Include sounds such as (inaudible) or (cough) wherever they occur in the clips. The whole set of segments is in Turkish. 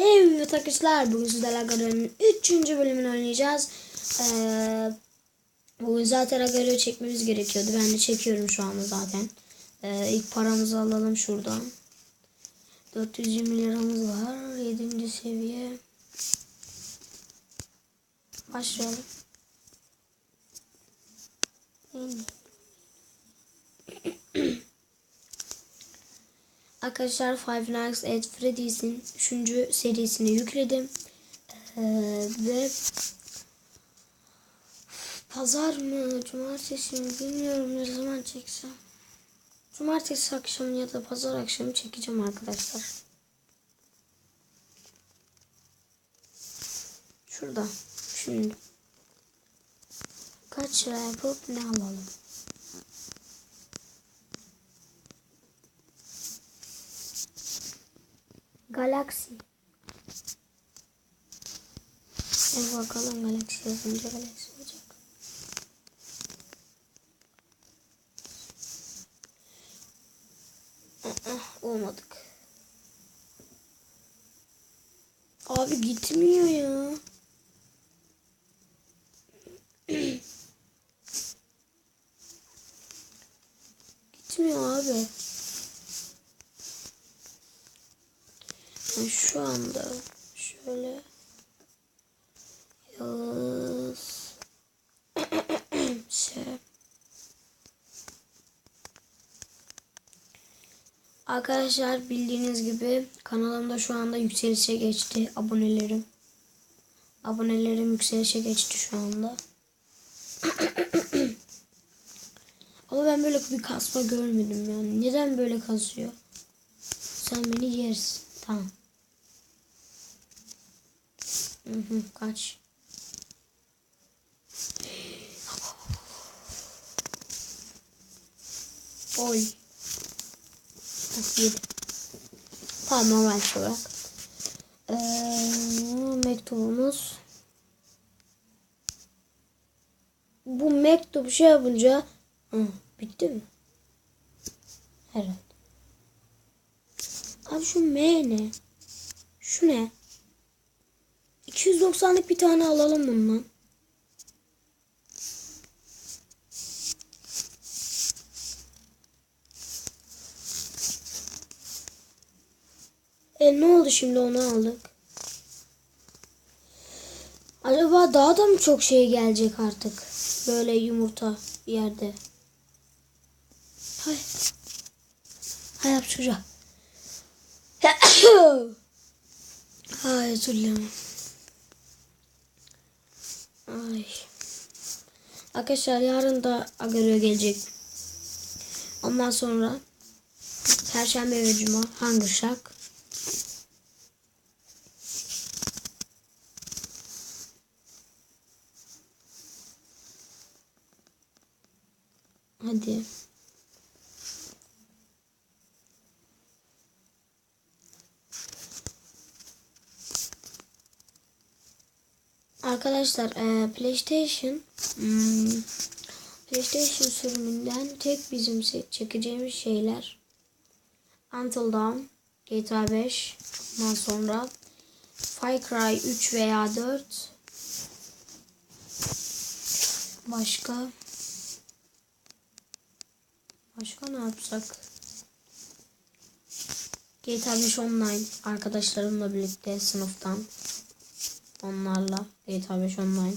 Evet arkadaşlar bugün sizlerle Agaro'nun 3. bölümünü oynayacağız. Ee, bugün zaten Agaro'yu çekmemiz gerekiyordu. Ben de çekiyorum şu anda zaten. Ee, ilk paramızı alalım şuradan. 420 liramız var. 7. seviye. Başlayalım. Arkadaşlar Five Nights at Freddy's'in 3. serisini yükledim. Ee, ve pazar mı, cumartesi mi bilmiyorum ne zaman çeksem. Cumartesi akşamı ya da pazar akşamı çekeceğim arkadaşlar. Şurada. Şimdi. Kaç lira yapıp ne alalım? Galaxy. Bir bakalım Galaxy yazınca Galaxy olacak. Olmadık. Abi gitmiyor ya. gitmiyor abi. Ben şu anda şöyle yaz (clears throat) şey Arkadaşlar bildiğiniz gibi kanalımda şu anda yükselişe geçti abonelerim. Abonelerim yükselişe geçti şu anda. (clears throat) Ama ben böyle bir kasma görmedim yani. Neden böyle kasıyor? Sen beni yersin. Tamam. Hı kaç. Oy. Yedi. Tamam normal olarak. Ee, mektubumuz. Bu mektup şey yapınca Hı, bitti mi? Evet. Abi şu M ne? Şu ne? 290'lık bir tane alalım bundan. E ne oldu şimdi onu aldık? Acaba daha da mı çok şey gelecek artık? Böyle yumurta yerde. Hay. Hay yap çocuğa. Ay özür dilerim. Ay. Arkadaşlar yarın da Agario gelecek. Ondan sonra Perşembe ve Cuma Hunger Shack. Hadi. Arkadaşlar e, PlayStation hmm, PlayStation sürümünden tek bizim çekeceğimiz şeyler Until Dawn, GTA 5, ondan sonra Far Cry 3 veya 4 Başka? Başka ne yapsak? GTA 5 Online arkadaşlarımla birlikte sınıftan onlarla GTA 5 Online.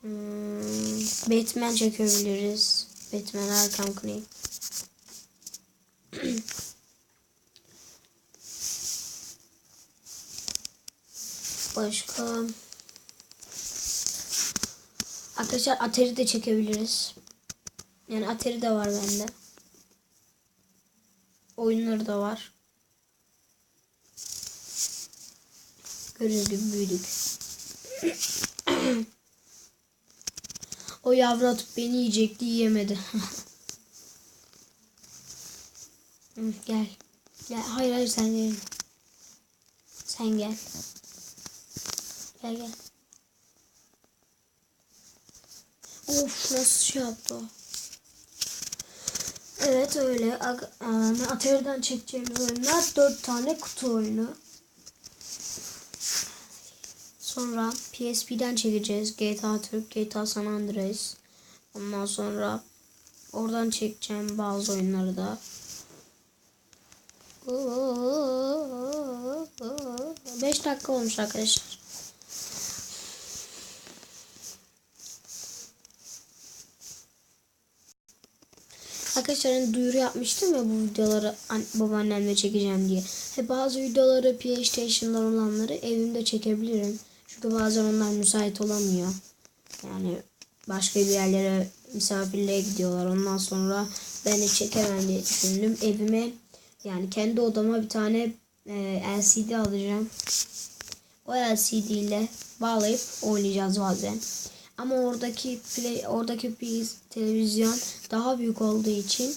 Hmm, Batman çekebiliriz. Batman Arkham Knight. (clears throat) Başka Arkadaşlar Atari de çekebiliriz. Yani Atari de var bende. Oyunları da var. Gördüğünüz gibi büyüdük. o yavru atıp beni yiyecekti yiyemedi. (laughs) Gel. Gel. Hayır hayır sen gel. Sen gel. Gel gel. Of nasıl şey yaptı o. Evet öyle. Atari'den çekeceğimiz oyunlar 4 tane kutu oyunu. Sonra PSP'den çekeceğiz. GTA Türk, GTA San Andreas. Ondan sonra oradan çekeceğim bazı oyunları da. 5 dakika olmuş arkadaşlar. Arkadaşlar hani duyuru yapmıştım ya bu videoları an- babaannemle çekeceğim diye. He bazı videoları PlayStation'dan olanları evimde çekebilirim. Çünkü bazen onlar müsait olamıyor. Yani başka bir yerlere misafirliğe gidiyorlar. Ondan sonra ben de çekemem diye düşündüm. Evime yani kendi odama bir tane e, LCD alacağım. O LCD ile bağlayıp oynayacağız bazen. Ama oradaki play, oradaki bir televizyon daha büyük olduğu için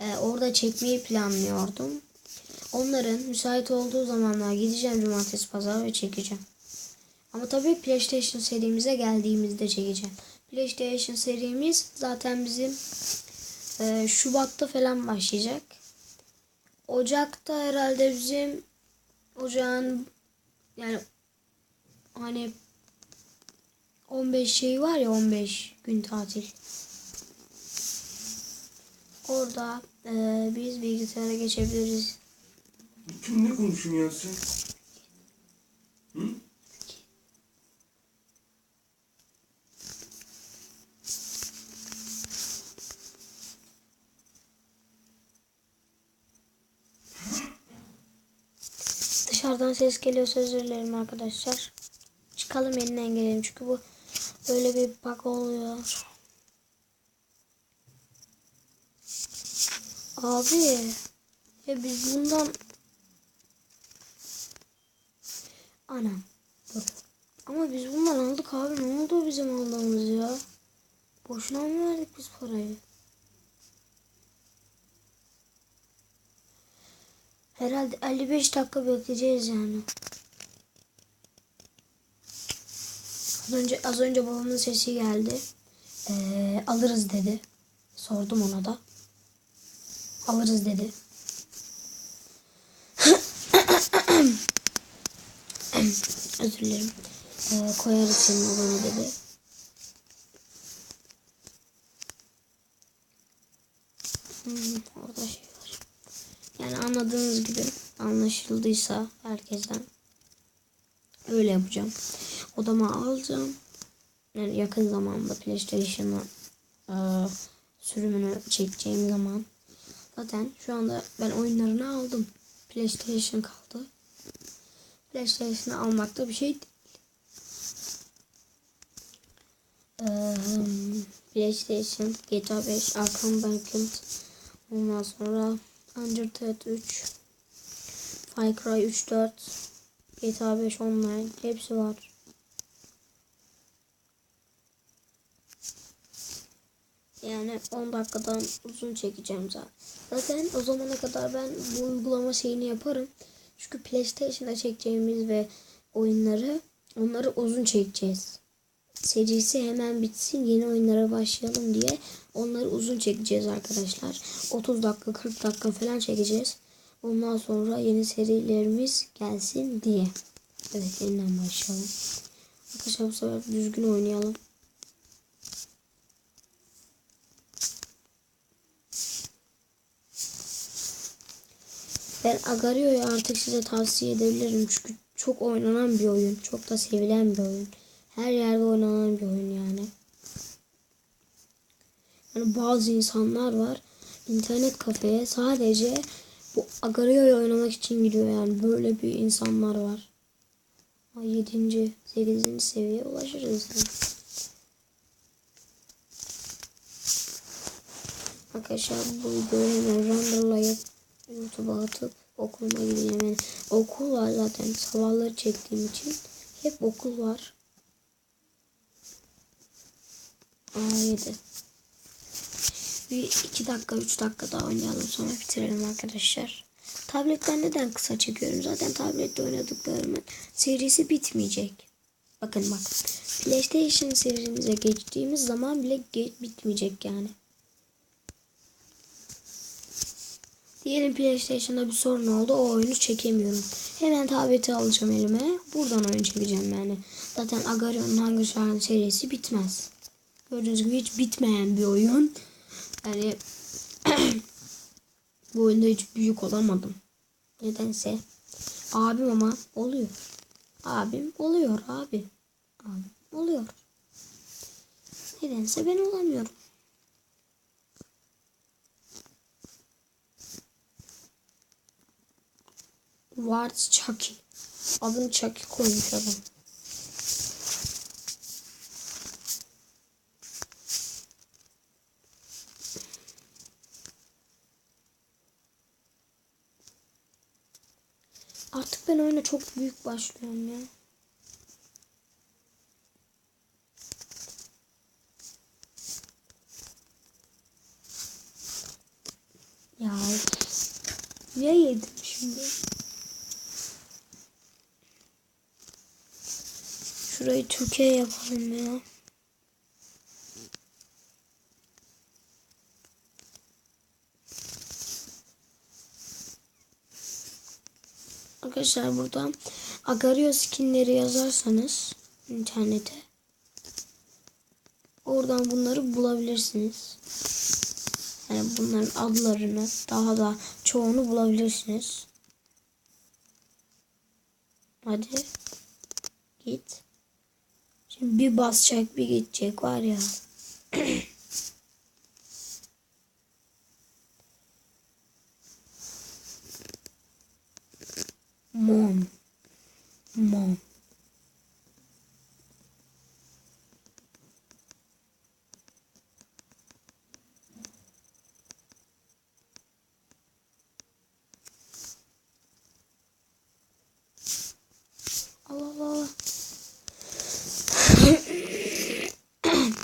e, orada çekmeyi planlıyordum. Onların müsait olduğu zamanlar gideceğim cumartesi pazar ve çekeceğim. Ama tabii PlayStation serimize geldiğimizde çekeceğim. PlayStation serimiz zaten bizim e, Şubat'ta falan başlayacak. Ocak'ta herhalde bizim ocağın yani hani 15 şey var ya 15 gün tatil. Orada e, biz bilgisayara geçebiliriz. Kim ne konuşuyorsun? Hı? Dışarıdan ses geliyorsa özür dilerim arkadaşlar. Çıkalım elinden gelelim çünkü bu böyle bir bug oluyor. Abi ya biz bundan Anam dur. Ama biz bundan aldık abi ne oldu bizim aldığımız ya? Boşuna mı verdik biz parayı? Herhalde 55 dakika bekleyeceğiz yani. Az önce az önce babamın sesi geldi. Ee, alırız dedi. Sordum ona da. Alırız dedi. (coughs) Özür dilerim. Ee, koyarız senin olanı dedi. Hmm, orada şey var. Yani anladığınız gibi anlaşıldıysa herkesten öyle yapacağım. Odama alacağım. Yani yakın zamanda PlayStation'a e, sürümünü çekeceğim zaman. Zaten şu anda ben oyunlarını aldım. PlayStation kaldı. PlayStation'ı almakta bir şey değil. Ee, PlayStation, GTA 5, Arkham Knight, ondan sonra Uncharted 3, Far Cry 3, 4, GTA 5 Online hepsi var. Yani 10 dakikadan uzun çekeceğim zaten. Zaten o zamana kadar ben bu uygulama şeyini yaparım. Çünkü PlayStation'da çekeceğimiz ve oyunları onları uzun çekeceğiz. Serisi hemen bitsin yeni oyunlara başlayalım diye onları uzun çekeceğiz arkadaşlar. 30 dakika 40 dakika falan çekeceğiz. Ondan sonra yeni serilerimiz gelsin diye. Evet yeniden başlayalım. Arkadaşlar bu sefer düzgün oynayalım. Ben Agario'yu artık size tavsiye edebilirim. Çünkü çok oynanan bir oyun. Çok da sevilen bir oyun. Her yerde oynanan bir oyun yani. Yani bazı insanlar var. internet kafeye sadece bu Agario'yu oynamak için gidiyor yani. Böyle bir insanlar var. 7. 8. seviyeye ulaşırız. Arkadaşlar bu videoyu hemen renderlayıp YouTube'a atıp okuluma gideceğim. Yani okul var zaten sabahları çektiğim için. Hep okul var. Aa 7. Bir iki dakika üç dakika daha oynayalım sonra bitirelim arkadaşlar. Tabletten neden kısa çekiyorum? Zaten tablette oynadıklarımın serisi bitmeyecek. Bakın bak. PlayStation serimize geçtiğimiz zaman bile ge- bitmeyecek yani. Diyelim PlayStation'da bir sorun oldu. O oyunu çekemiyorum. Hemen tableti alacağım elime. Buradan oyun çekeceğim yani. Zaten Agarion'un hangi serisi bitmez. Gördüğünüz gibi hiç bitmeyen bir oyun. Yani (clears throat) bu oyunda hiç büyük olamadım. Nedense. Abim ama oluyor. Abim oluyor abi. Abim oluyor. Nedense ben olamıyorum. Ward Chucky. Adını Chucky koymuş adam. Artık ben oyuna çok büyük başlıyorum ya. Ya ya yedim şimdi. Şurayı Türkiye yapalım ya. Arkadaşlar buradan Agario skinleri yazarsanız internete oradan bunları bulabilirsiniz. Yani bunların adlarını daha da çoğunu bulabilirsiniz. Hadi git. Şimdi bir basacak bir gidecek var ya. (clears throat) Mom. Mom.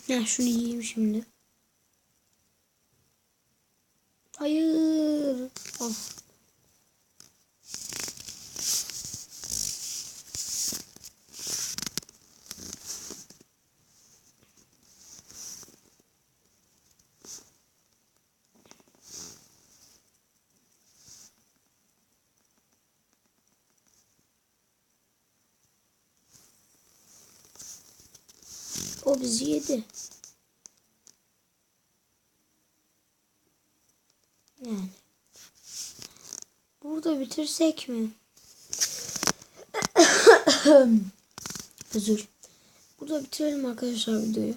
(coughs) Şunu yiyeyim şimdi. Hayır. Oh. O bizi yedi. Yani. Burada bitirsek mi? (coughs) Özür. Burada bitirelim arkadaşlar videoyu.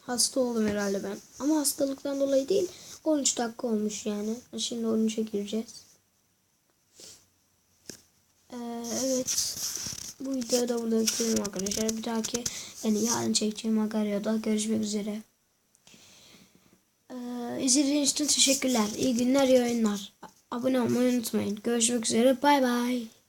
Hasta oldum herhalde ben. Ama hastalıktan dolayı değil. 13 dakika olmuş yani. Şimdi 13'e gireceğiz. Ee, evet. Bu videoyu da burada bitirelim arkadaşlar. Bir dahaki yani yarın çekeceğim Agario'da görüşmek üzere. Ee, izlediğiniz için teşekkürler. İyi günler, iyi oyunlar. Abone olmayı unutmayın. Görüşmek üzere. Bay bay.